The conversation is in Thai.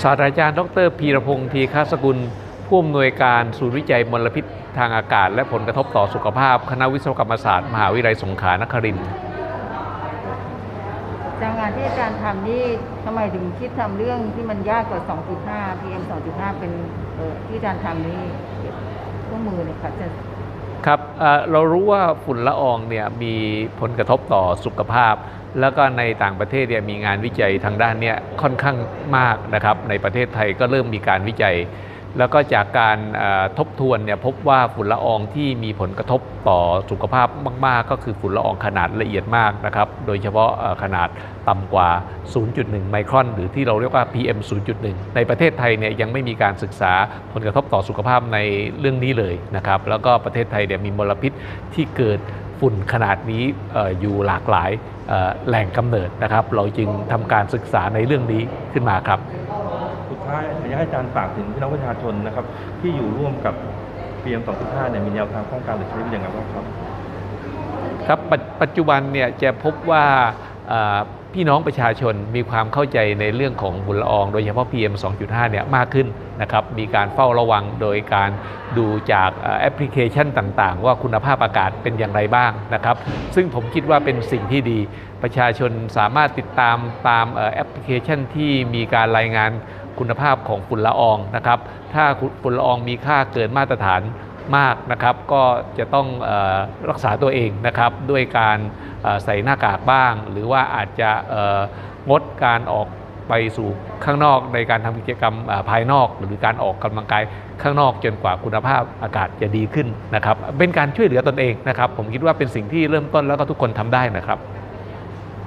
ศาสตราจารย์ ดรพีรพงศ์ทีฆสกุล ผู้อำนวยการศูนย์วิจัยมลพิษทางอากาศ และผลกระทบต่อสุขภาพ คณะวิศวกรรมศาสตร์ มหาวิทยาลัยสงขลานครินทร์จากงานที่อาจารย์ทำนี่ทำไมถึงคิดทำเรื่องที่มันยากกว่า 2.5 PM 2.5 เป็นที่อาจารย์ทำนี่เครื่องมือเนี่ยค่ะจารย์ ครับเรารู้ว่าฝุ่นละอองเนี่ยมีผลกระทบต่อสุขภาพ แล้วก็ในต่างประเทศเนี่ยมีงานวิจัยทางด้านเนี้ค่อนข้างมากนะครับ ในประเทศไทยก็เริ่มมีการวิจัย แล้วก็จากการทบทวนเนี่ยพบว่าฝุ่นละอองที่มีผลกระทบต่อสุขภาพมาก ๆ ก็คือฝุ่นละอองขนาดละเอียดมากนะครับ โดยเฉพาะขนาดต่ำกว่า 0.1 ไมครอน หรือที่เราเรียกว่า PM 0.1 ในประเทศไทยเนี่ยยังไม่มีการศึกษาผลกระทบต่อสุขภาพในเรื่องนี้เลยนะครับ แล้วก็ประเทศไทยเนี่ยมีมลพิษที่เกิดฝุ่นขนาดนี้ออยู่หลากหลายแหล่งกำเนิดนะครับ เราจึงทำการศึกษาในเรื่องนี้ขึ้นมาครับ ท้ายอยากให้อาจารย์ฝากถึงพี่น้องประชาชนนะครับ ที่อยู่ร่วมกับ PM 2.5เนี่ยมีแนวทางป้องกันหรือใช้เป็นยังไงบ้างครับ ครับป,ปัจจุบันเนี่ยจะพบว่าพี่น้องประชาชนมีความเข้าใจในเรื่องของฝุ่นละออง โดยเฉพาะ PM 2.5 เนี่ยมากขึ้นนะครับมีการเฝ้าระวังโดยการดูจากแอปพลิเคชันต่างๆ ว่าคุณภาพอากาศเป็นอย่างไรบ้างนะครับ ซึ่งผมคิดว่าเป็นสิ่งที่ดี ประชาชนสามารถติดตามตามแอปพลิเคชันที่มีการรายงาน คุณภาพของฝุ่นละอองนะครับ ถ้าฝุ่นละอองมีค่าเกินมาตรฐานมากนะครับ ก็จะต้องออรักษาตัวเองนะครับ ด้วยการใส่หน้ากากบ้าง หรือว่าอาจจะงดการออกไปสู่ข้างนอกในการทำกิจกรรมภายนอก หรือการออกกำลังกายข้างนอกจนกว่าคุณภาพอากาศจะดีขึ้นนะครับ เป็นการช่วยเหลือตนเองนะครับ ผมคิดว่าเป็นสิ่งที่เริ่มต้นแล้วก็ทุกคนทำได้นะครับ